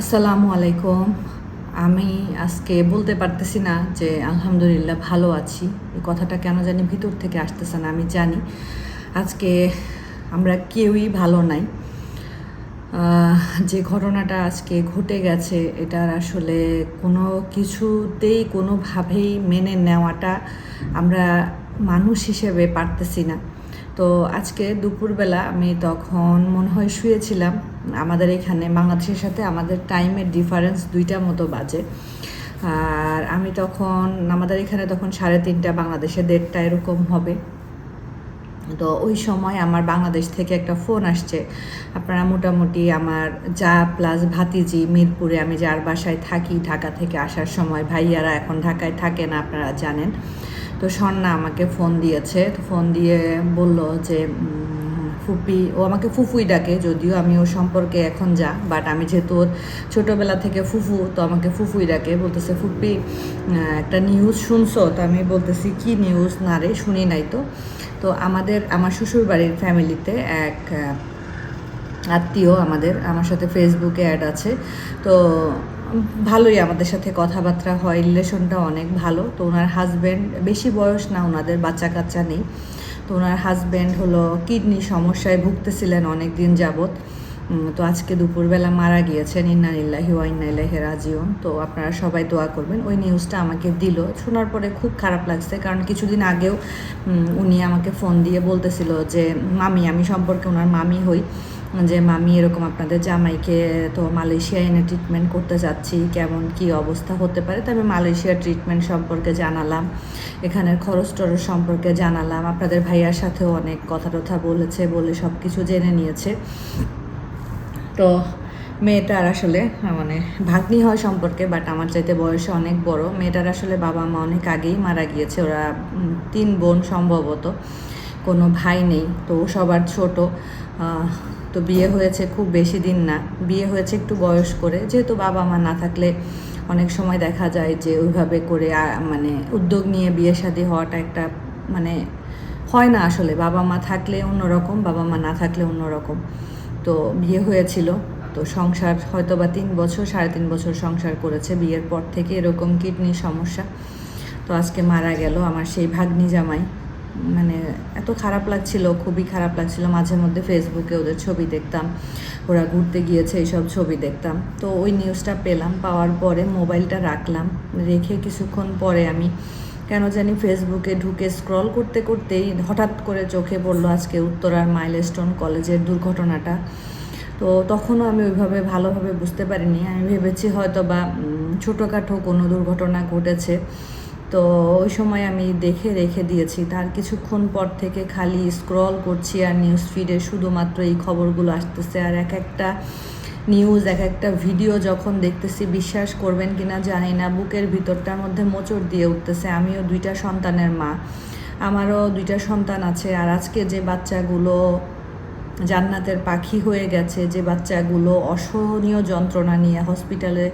আসসালামু আলাইকুম। আমি আজকে বলতে পারতেছি না যে আলহামদুলিল্লাহ ভালো আছি। এই কথাটা কেন জানি ভিতর থেকে আসতেছে না, আমি জানি। আজকে আমরা কেউই ভালো নাই। যে ঘটনাটা আজকে ঘটে গেছে, এটার আসলে কোনো কিছুতেই কোনোভাবেই মেনে নেওয়াটা আমরা মানুষ হিসেবে পারতেছি না। তো আজকে দুপুরবেলা আমি তখন মনে হয় শুয়েছিলাম। আমাদের এখানে বাংলাদেশের সাথে আমাদের টাইমের ডিফারেন্স দুইটা মতো বাজে। আর আমি তখন, আমাদের এখানে তখন সাড়ে তিনটা, বাংলাদেশে দেড়টা এরকম হবে। তো ওই সময় আমার বাংলাদেশ থেকে একটা ফোন আসছে। আপনারা মোটামুটি আমার যা প্লাস ভাতিজি মিরপুরে আমি যার বাসায় থাকি, ঢাকা থেকে আসার সময় ভাইয়ারা এখন ঢাকায় থাকে না, আপনারা জানেন। তো স্বর্ণা আমাকে ফোন দিয়েছে, তো ফোন দিয়ে বলল যে ফুপি, ও আমাকে ফুফুই ডাকে, যদিও আমি ওর সম্পর্কে এখন যা বাট আমি যেহেতু ওর ছোটোবেলা থেকে ফুফু, তো আমাকে ফুফুই ডাকে, বলতেছে, ফুপি একটা নিউজ শুনছো? তো আমি বলতেছি, কি নিউজ না রে, শুনি নাই তো। তো আমাদের, আমার শ্বশুর বাড়ির ফ্যামিলিতে এক আত্মীয় আমাদের, আমার সাথে ফেসবুকে অ্যাড আছে। তো ভালোই আমাদের সাথে কথাবার্তা হয়, রিলেশনটা অনেক ভালো। তো ওনার হাজব্যান্ড বেশি বয়স না, ওনাদের বাচ্চা কাচ্চা নেই। তো ওনার হাজব্যান্ড হলো কিডনি সমস্যায় ভুগতেছিলেন অনেক দিন যাবৎ তো আজকে দুপুরবেলা মারা গিয়েছেন ইন্নানিল্লাহি ওয়াইনাইল্লাহি রাজিউন। তো আপনারা সবাই দোয়া করবেন। ওই নিউজটা আমাকে দিল। শোনার পরে খুব খারাপ লাগছে, কারণ কিছুদিন আগেও উনি আমাকে ফোন দিয়ে বলতেছিল যে, মামি, আমি সম্পর্কে ওনার মামি হই। যে, মামি, এরকম আপনাদের জামাইকে তো মালয়েশিয়া এনে ট্রিটমেন্ট করতে যাচ্ছি, কেমন কি অবস্থা হতে পারে? তবে আমি মালয়েশিয়ার ট্রিটমেন্ট সম্পর্কে জানালাম, এখানের খরচ টরচ সম্পর্কে জানালাম, আপনাদের ভাইয়ার সাথেও অনেক কথা টথা বলেছে, বলে সব কিছু জেনে নিয়েছে। তো মেয়েটার আসলে মানে ভাগ্নি হয় সম্পর্কে বাট আমার চাইতে বয়সে অনেক বড়। মেয়েটার আসলে বাবা মা অনেক আগেই মারা গিয়েছে, ওরা তিন বোন সম্ভবত। কোনো ভাই নেই, তো সবার ছোট। তো বিয়ে হয়েছে খুব বেশি দিন না। বিয়ে হয়েছে একটু বয়স করে। যেহেতু বাবা মা না থাকলে অনেক সময় দেখা যায় যে ওইভাবে করে মানে উদ্যোগ নিয়ে বিয়ে শাদী হওয়াটা একটা মানে হয় না আসলে। বাবা মা থাকলে অন্যরকম, বাবা মা না থাকলে অন্যরকম। তো বিয়ে হয়েছিল। তো সংসার হয়তো বা তিন বছর, সাড়ে তিন বছর সংসার করেছে। বিয়ের পর থেকে এরকম কিডনির সমস্যা। তো আজকে মারা গেল আমার সেই ভাগ্নি জামাই। মানে এত খারাপ লাগছিল, খুবই খারাপ লাগছিল। মাঝে মধ্যে ফেসবুকে ওদের ছবি দেখতাম, ওরা ঘুরতে গিয়েছে, এইসব ছবি দেখতাম। তো ওই নিউজটা পেলাম, পাওয়ার পরে মোবাইলটা রাখলাম, রেখে কিছুক্ষণ পরে আমি কেন জানি ফেসবুকে ঢুকে স্ক্রল করতে করতেই হঠাৎ করে চোখে পড়ল আজকে উত্তরার মাইলস্টোন কলেজের দুর্ঘটনাটা। তো তখনও আমি ওইভাবে ভালোভাবে বুঝতে পারিনি। আমি ভেবেছি হয়তো বা ছোটোখাটো কোনো দুর্ঘটনা ঘটেছে। তো ওই সময় আমি দেখে রেখে দিয়েছি। তার কিছুক্ষণ পর থেকে খালি স্ক্রল করছি আর নিউজ ফিডে শুধুমাত্র এই খবরগুলো আসতেছে। আর এক একটা নিউজ এক একটা ভিডিও যখন দেখতেছি, বিশ্বাস করবেন কিনা জানি না, বুকের ভিতরটার মধ্যে মোচড় দিয়ে উঠতেছে। আমিও দুইটা সন্তানের মা। আমারও দুইটা সন্তান আছে। আর আজকে যে বাচ্চাগুলো জান্নাতের পাখি হয়ে গেছে, যে বাচ্চাগুলো অসহনীয় যন্ত্রণা নিয়ে হসপিটালে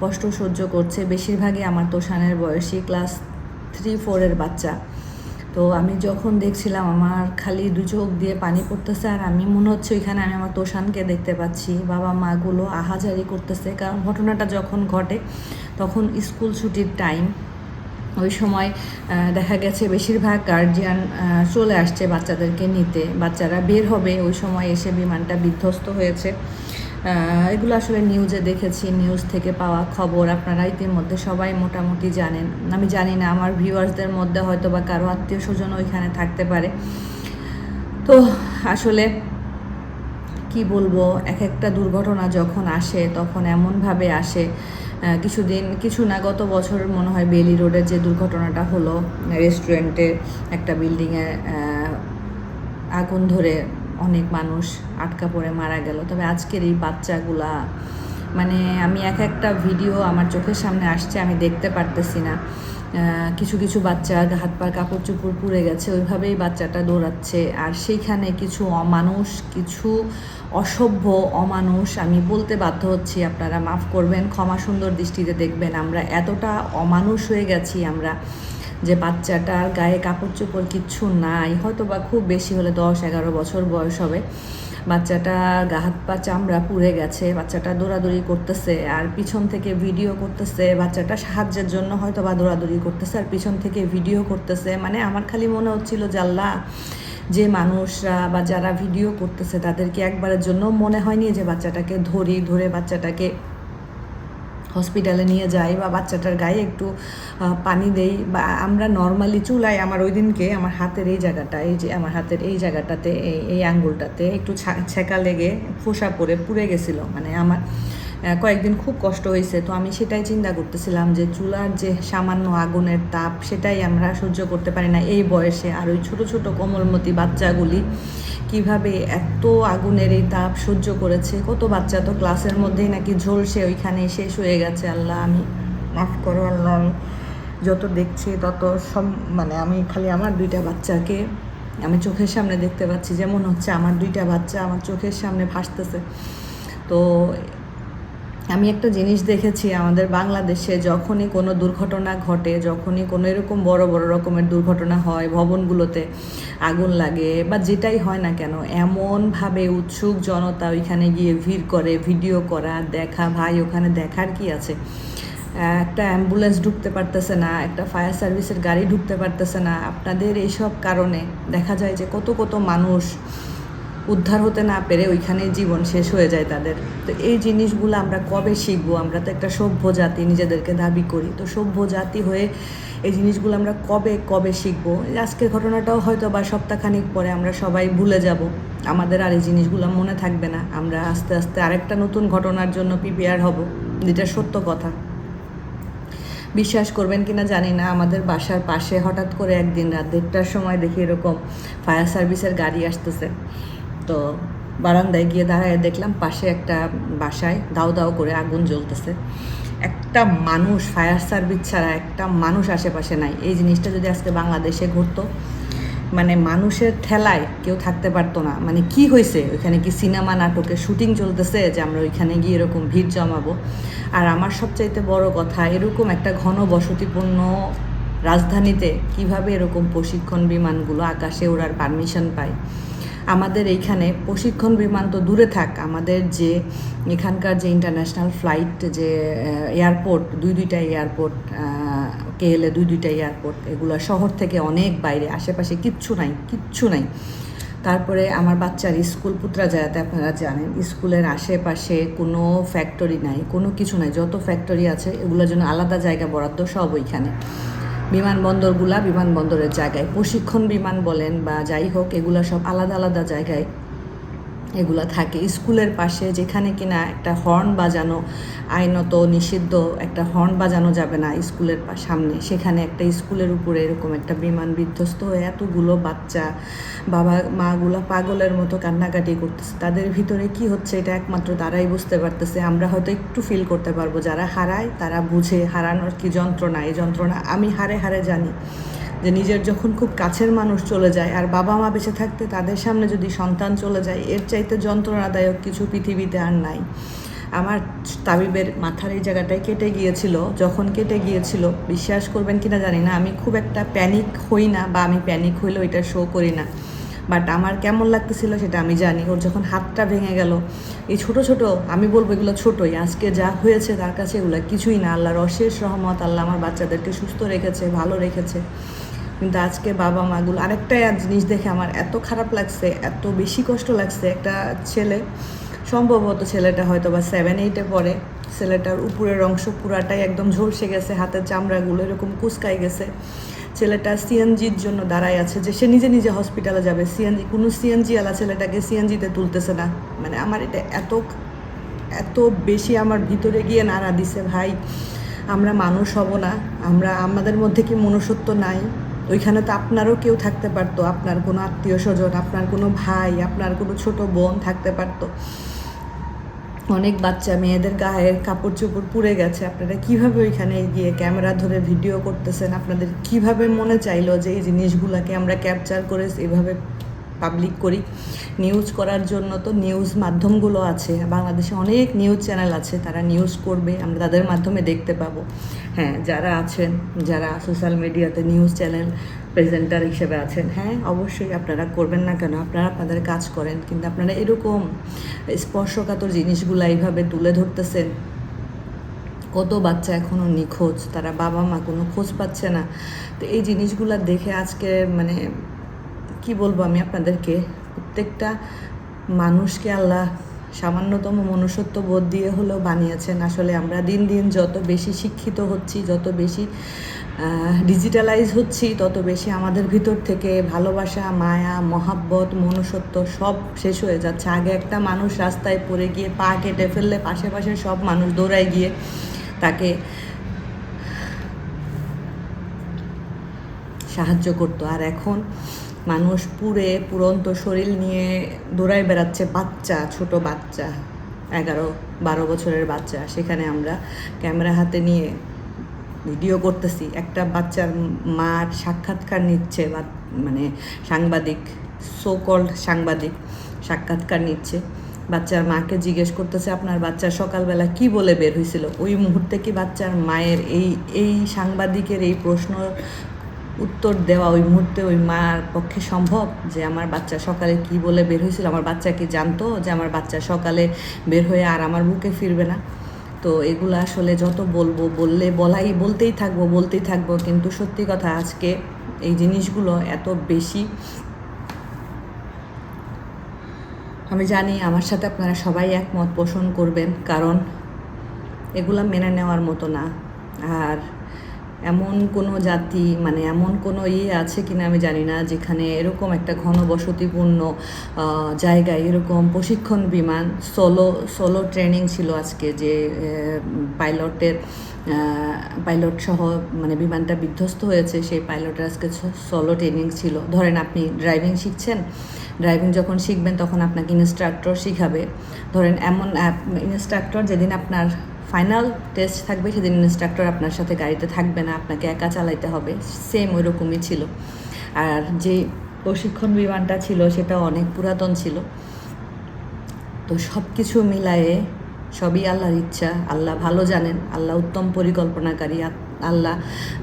কষ্ট সহ্য করছে। বেশিরভাগই আমার তোষানের বয়সী, ক্লাস থ্রি, ফোরের বাচ্চা। তো আমি যখন দেখছিলাম, আমার খালি দু চোখ দিয়ে পানি পড়তেছে আর আমি মনে হচ্ছে ওইখানে আমি আমার তোষানকে দেখতে পাচ্ছি। বাবা মাগুলো আহাজারি করতেছে। কারণ ঘটনাটা যখন ঘটে, তখন স্কুল ছুটির টাইম ওই সময় দেখা গেছে বেশিরভাগ গার্জিয়ান চলে আসছে বাচ্চাদেরকে নিতে। বাচ্চারা বের হবে, ওই সময় এসে বিমানটা বিধ্বস্ত হয়েছে। এগুলো আসলে নিউজে দেখেছি নিউজ থেকে পাওয়া খবর। আপনারা ইতিমধ্যে সবাই মোটামুটি জানেন। আমি জানি না, আমার ভিউয়ার্সদের মধ্যে হয়তো বা কারও আত্মীয় স্বজন ওইখানে থাকতে পারে। তো আসলে কি বলব, এক একটা দুর্ঘটনা যখন আসে, তখন এমনভাবে আসে কিছুদিন, কিছু না, গত বছর মনে হয় বেলি রোডের যে দুর্ঘটনাটা হলো, রেস্টুরেন্টে একটা বিল্ডিংয়ে আগুন ধরে অনেক মানুষ আটকা পড়ে মারা গেল। তবে আজকের এই বাচ্চাগুলা মানে আমি এক একটা ভিডিও আমার চোখের সামনে আসছে, আমি দেখতে পারতেছি না। কিছু কিছু বাচ্চা হাত পার কাপড় চোপড় পুড়ে গেছে, ওইভাবেই বাচ্চাটা দৌড়াচ্ছে। আর সেইখানে কিছু অমানুষ, কিছু অসভ্য অমানুষ, আমি বলতে বাধ্য হচ্ছি, আপনারা মাফ করবেন, ক্ষমা সুন্দর দৃষ্টিতে দেখবেন, আমরা এতটা অমানুষ হয়ে গেছি আমরা যে বাচ্চাটার গায়ে কাপড় চোপড় কিচ্ছু নাই হয়তো বা খুব বেশি হলে দশ এগারো বছর বয়স হবে। বাচ্চাটা গা হাত পা চামড়া পুড়ে গেছে, বাচ্চাটা দৌড়াদৌড়ি করতেছে, আর পিছন থেকে ভিডিও করতেছে, বাচ্চাটা সাহায্যের জন্য হয়তো বা দৌড়াদৌড়ি করতেছে, আর পিছন থেকে ভিডিও করতেছে। মানে আমার খালি মনে হচ্ছিল জাল্লা যে মানুষরা বা যারা ভিডিও করতেছে তাদেরকে একবারের জন্য মনে হয়নি যে বাচ্চাটাকে ধরি, ধরে বাচ্চাটাকে হসপিটালে নিয়ে যাই বা বাচ্চাটার গায়ে একটু পানি দেই বা আমরা নর্মালি চুলায় আমার ওই দিনকে আমার হাতের এই জায়গাটা, এই যে আমার হাতের এই জায়গাটাতে, এই এই আঙ্গুলটাতে একটু ছেঁকা লেগে ফোসা পরে পুড়ে গেছিল। মানে আমার কয়েকদিন খুব কষ্ট হয়েছে, তো আমি সেটাই চিন্তা করতেছিলাম যে চুলার যে সামান্য আগুনের তাপ, সেটাই আমরা সহ্য করতে পারি না এই বয়সে। আর ওই ছোট ছোট কোমলমতি বাচ্চাগুলি কীভাবে এত আগুনের এই তাপ সহ্য করেছে? কত বাচ্চা তো ক্লাসের মধ্যেই নাকি ঝলসে ওইখানে শেষ হয়ে গেছে। আল্লাহ, আমি মাফ করো, আল্লাহ, আমি যত দেখছি তত সব মানে আমি খালি আমার দুইটা বাচ্চাকে আমি চোখের সামনে দেখতে পাচ্ছি, যেমন হচ্ছে আমার দুইটা বাচ্চা আমার চোখের সামনে ভাসতেছে। তো আমি একটা জিনিস দেখেছি, আমাদের বাংলাদেশে যখনই কোনো দুর্ঘটনা ঘটে, যখনই কোনো এরকম বড় বড় রকমের দুর্ঘটনা হয়, ভবনগুলোতে আগুন লাগে বা যেটাই হয় না কেন, এমনভাবে উৎসুক জনতা ওইখানে গিয়ে ভিড় করে, ভিডিও করা, দেখা, ভাই ওখানে দেখার কি আছে? একটা অ্যাম্বুলেন্স ঢুকতে পারতেছে না, একটা ফায়ার সার্ভিসের গাড়ি ঢুকতে পারতেছে না। আপনাদের এইসব কারণে দেখা যায় যে কত কত মানুষ উদ্ধার হতে না পেরে ওইখানে জীবন শেষ হয়ে যায় তাদের। তো এই জিনিসগুলো আমরা কবে শিখব? আমরা তো একটা সভ্য জাতি নিজেদেরকে দাবি করি। তো সভ্য জাতি হয়ে এই জিনিসগুলো আমরা কবে কবে শিখব? আজকের ঘটনাটাও হয়তো বা সপ্তাহখানিক পরে আমরা সবাই ভুলে যাব। আমাদের আর এই জিনিসগুলো মনে থাকবে না। আমরা আস্তে আস্তে আরেকটা নতুন ঘটনার জন্য প্রিপেয়ার হব। যেটা সত্য কথা। বিশ্বাস করবেন কিনা জানি না, আমাদের বাসার পাশে হঠাৎ করে একদিন রাত দেড়টার সময় দেখি এরকম ফায়ার সার্ভিসের গাড়ি আসতেছে। তো বারান্দায় গিয়ে দাঁড়ায় দেখলাম পাশে একটা বাসায় দাও দাও করে আগুন জ্বলতেছে। একটা মানুষ ফায়ার সার্ভিস ছাড়া একটা মানুষ আশেপাশে নাই। এই জিনিসটা যদি আজকে বাংলাদেশে ঘটতো মানে মানুষের ঠেলায় কেউ থাকতে পারতো না। মানে কি হয়েছে? ওইখানে কি সিনেমা নাটকের শুটিং চলতেছে যে আমরা ওইখানে গিয়ে এরকম ভিড় জমাবো? আর আমার সবচাইতে বড় কথা, এরকম একটা ঘন বসতিপূর্ণ রাজধানীতে কীভাবে এরকম প্রশিক্ষণ বিমানগুলো আকাশে ওড়ার পারমিশন পায়? আমাদের এইখানে প্রশিক্ষণ বিমান তো দূরে থাক, আমাদের যে এখানকার যে ইন্টারন্যাশনাল ফ্লাইট যে এয়ারপোর্ট দুই দুইটা এয়ারপোর্ট কেএলএ দুই দুইটা এয়ারপোর্ট এগুলো শহর থেকে অনেক বাইরে, আশেপাশে কিচ্ছু নাই কিচ্ছু নাই। তারপরে আমার বাচ্চার স্কুল পুত্রা জায়গাতে আপনারা জানেন, স্কুলের আশেপাশে কোনো ফ্যাক্টরি নাই, কোনো কিছু নাই, যত ফ্যাক্টরি আছে, এগুলোর জন্য আলাদা জায়গা বরাদ্দ সব ওইখানে। বিমানবন্দরগুলা বিমানবন্দরের জায়গায়। প্রশিক্ষণ বিমান বলেন বা যাই হোক এগুলা সব আলাদা আলাদা জায়গায় এগুলা থাকে। স্কুলের পাশে যেখানে কিনা একটা হর্ন বাজানো আইনত নিষিদ্ধ একটা হর্ন বাজানো যাবে না স্কুলের সামনে। সেখানে একটা স্কুলের উপরে এরকম একটা বিমান বিধ্বস্ত হয়ে এতগুলো বাচ্চা, বাবা, মাগুলা পাগলের মতো কান্নাকাটি করতেছে। তাদের ভিতরে কি হচ্ছে এটা একমাত্র তারাই বুঝতে পারতেছে। আমরা হয়তো একটু ফিল করতে পারব। যারা হারায় তারা বুঝে হারানোর কি যন্ত্রণা? এই যন্ত্রণা আমি হারে হারে জানি। যে নিজের যখন খুব কাছের মানুষ চলে যায় আর বাবা মা বেঁচে থাকতে তাদের সামনে যদি সন্তান চলে যায়, এর চাইতে যন্ত্রণাদায়ক কিছু পৃথিবীতে আর নাই। আমার তাবিবের মাথার এই জায়গাটায় কেটে গিয়েছিল, যখন কেটে গিয়েছিল, বিশ্বাস করবেন কিনা জানি না, আমি খুব একটা প্যানিক হই না বা আমি প্যানিক হইলেও এটা শো করি না। বাট আমার কেমন লাগতেছিল সেটা আমি জানি। ওর যখন হাতটা ভেঙে গেল, এই ছোট ছোট, আমি বলব এগুলো ছোটোই, আজকে যা হয়েছে তার কাছে এগুলো কিছুই না। আল্লাহর অশেষ রহমত, আল্লাহ আমার বাচ্চাদেরকে সুস্থ রেখেছে, ভালো রেখেছে। কিন্তু আজকে বাবা মাগুলো আরেকটা জিনিস দেখে আমার এত খারাপ লাগছে, এত বেশি কষ্ট লাগছে। একটা ছেলে, সম্ভবত ছেলেটা হয়তো বা সেভেন এইটে পড়ে। ছেলেটার উপরের অংশ পুরাটাই একদম ঝলসে গেছে, হাতের চামড়াগুলো এরকম কুচকাই গেছে। ছেলেটা সিএনজির জন্য দাঁড়ায় আছে যে সে নিজে নিজে হসপিটালে যাবে। সিএনজি, কোনো সিএনজি আলা ছেলেটাকে সিএনজিতে তুলতেছে না। মানে আমার এটা এত এত বেশি আমার ভিতরে গিয়ে নাড়া দিছে, ভাই, আমরা মানুষ হব না। আমরা, আমাদের মধ্যে কি মনুষ্যত্ব নাই? ওইখানে তো আপনারও কেউ থাকতে পারতো, আপনার কোনো আত্মীয় স্বজন, আপনার কোনো ভাই, আপনার কোনো ছোট বোন থাকতে পারতো। অনেক বাচ্চা, মেয়েদের গায়ের কাপড় চোপড় পুড়ে গেছে। আপনারা কীভাবে ওইখানে গিয়ে ক্যামেরা ধরে ভিডিও করতেছেন? আপনাদের কীভাবে মনে চাইলো যে এই জিনিসগুলোকে আমরা ক্যাপচার করে এভাবে পাবলিক করি। নিউজ করার জন্য তো নিউজ মাধ্যমগুলো আছে। বাংলাদেশে অনেক নিউজ চ্যানেল আছে। তারা নিউজ করবে, আমরা তাদের মাধ্যমে দেখতে পাবো। হ্যাঁ যারা আছেন, যারা সোশ্যাল মিডিয়াতে নিউজ চ্যানেল প্রেজেন্টার হিসেবে আছেন হ্যাঁ অবশ্যই আপনারা করবেন না কেন? আপনারা আপনাদের কাজ করেন, কিন্তু আপনারা এরকম স্পর্শকাতর জিনিসগুলো এইভাবে তুলে ধরতেছেন। কত বাচ্চা এখনও নিখোঁজ? তারা বাবা মা কোনো খোঁজ পাচ্ছে না। তো এই জিনিসগুলো দেখে আজকে মানে কি বলব আমি আপনাদেরকে? প্রত্যেকটা মানুষকে আল্লাহ সামান্যতম মনুষ্যত্ব বোধ দিয়ে হলেও বানিয়েছেন। আসলে আমরা দিন দিন যত বেশি শিক্ষিত হচ্ছি, যত বেশি ডিজিটালাইজ হচ্ছি, তত বেশি আমাদের ভিতর থেকে ভালোবাসা, মায়া, মহাব্বত, মনুষ্যত্ব সব শেষ হয়ে যাচ্ছে। আগে একটা মানুষ রাস্তায় পড়ে গিয়ে পা কেটে ফেললে পাশে পাশে সব মানুষ দৌড়ায় গিয়ে তাকে সাহায্য করতো। আর এখন মানুষ পুরে পুরন্ত শরীর নিয়ে দৌড়ায় বেড়াচ্ছে বাচ্চা, ছোট বাচ্চা, এগারো, বারো বছরের বাচ্চা। সেখানে আমরা ক্যামেরা হাতে নিয়ে ভিডিও করতেছি। একটা বাচ্চার মার সাক্ষাৎকার নিচ্ছে বা মানে সাংবাদিক সো কল্ড সাংবাদিক সাক্ষাৎকার নিচ্ছে। বাচ্চার মাকে জিজ্ঞেস করতেছে, আপনার বাচ্চা সকালবেলা কি বলে বের হয়েছিল ওই মুহূর্তে কি বাচ্চার মায়ের এই এই সাংবাদিকের এই প্রশ্ন উত্তর দেওয়া ওই মুহূর্তে ওই মার পক্ষে সম্ভব? যে আমার বাচ্চা সকালে কি বলে বের হয়েছিল? আমার বাচ্চা কি জানতো যে আমার বাচ্চা সকালে বের হয়ে আর আমার বুকে ফিরবে না? তো এগুলো আসলে যত বলব, বললে বলাই, বলতেই থাকব বলতেই থাকব। কিন্তু সত্যি কথা আজকে এই জিনিসগুলো এত বেশি। আমি জানি আমার সাথে আপনারা সবাই একমত, পোষণ করবেন। কারণ এগুলা মেনে নেওয়ার মতো না। আর এমন কোনো জাতি মানে এমন কোনো ইয়ে আছে কিনা আমি জানি না, যেখানে এরকম একটা ঘনবসতিপূর্ণ জায়গায় এরকম প্রশিক্ষণ বিমান সোলো সোলো ট্রেনিং ছিল আজকে যে পাইলটের পাইলট সহ মানে বিমানটা বিধ্বস্ত হয়েছে, সেই পাইলটের আজকে সোলো ট্রেনিং ছিল। ধরেন আপনি ড্রাইভিং শিখছেন ড্রাইভিং যখন শিখবেন তখন আপনাকে ইনস্ট্রাক্টর শিখাবে। ধরেন এমন ইনস্ট্রাক্টর যেদিন আপনার ফাইনাল টেস্ট থাকবে, সেদিন ইনস্ট্রাক্টর আপনার সাথে গাড়িতে থাকবে না, আপনাকে একা চালাইতে হবে। সেম ওই রকমই ছিল। আর যে প্রশিক্ষণ বিমানটা ছিল সেটা অনেক পুরাতন ছিল। তো সব কিছু মিলায়ে সবই আল্লাহর ইচ্ছা। আল্লাহ ভালো জানেন। আল্লাহ উত্তম পরিকল্পনাকারী। আল্লাহ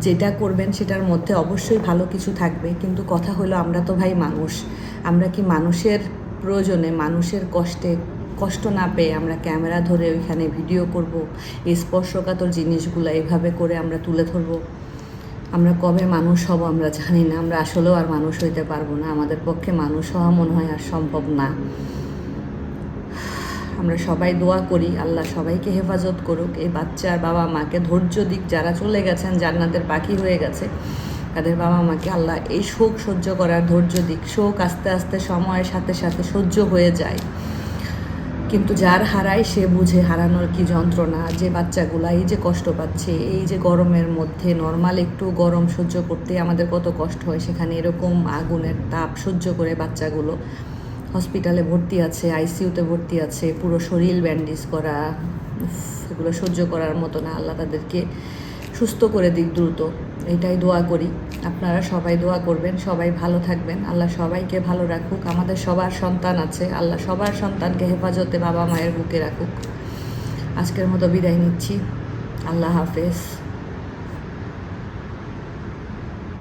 যেটা করবেন, সেটার মধ্যে অবশ্যই ভালো কিছু থাকবে। কিন্তু কথা হলো, আমরা তো ভাই মানুষ। আমরা কি মানুষের প্রয়োজনে, মানুষের কষ্টে কষ্ট না পেয়ে আমরা ক্যামেরা ধরে ওইখানে ভিডিও করব, এই স্পর্শকাতর জিনিসগুলো এভাবে করে আমরা তুলে ধরবো। আমরা কবে মানুষ হব আমরা জানি না, আমরা আসলেও আর মানুষ হইতে পারব না, আমাদের পক্ষে মানুষ হওয়া মনে হয় আর সম্ভব না। আমরা সবাই দোয়া করি, আল্লাহ সবাইকে হেফাজত করুক, এই বাচ্চার বাবা মাকে ধৈর্য দিক, যারা চলে গেছেন, জান্নাতের পাখি হয়ে গেছে, তাদের বাবা মাকে আল্লাহ এই শোক সহ্য করার ধৈর্য দিক, শোক আস্তে আস্তে সময়ের সাথে সাথে সহ্য হয়ে যায়। কিন্তু যার হারায় সে বুঝে হারানোর কি যন্ত্রণা, যে বাচ্চাগুলা এই যে কষ্ট পাচ্ছে, এই যে গরমের মধ্যে নর্মাল একটু গরম সহ্য করতে আমাদের কত কষ্ট হয়, সেখানে এরকম আগুনের তাপ সহ্য করে বাচ্চাগুলো। হসপিটালে ভর্তি আছে, আইসিইউতে ভর্তি আছে, পুরো শরীর ব্যান্ডেজ করা এগুলো সহ্য করার মতো না, আল্লাহ তাদেরকে সুস্থ করে দিক দ্রুত। এটাই দোয়া করি। আপনারা সবাই দোয়া করবেন, সবাই ভালো থাকবেন। আল্লাহ সবাইকে ভালো রাখুক। আমাদের সবার সন্তান আছে। আল্লাহ সবার সন্তানকে হেফাজতে বাবা মায়ের বুকে রাখুক। আজকের মতো বিদায় নিচ্ছি। আল্লাহ হাফেজ।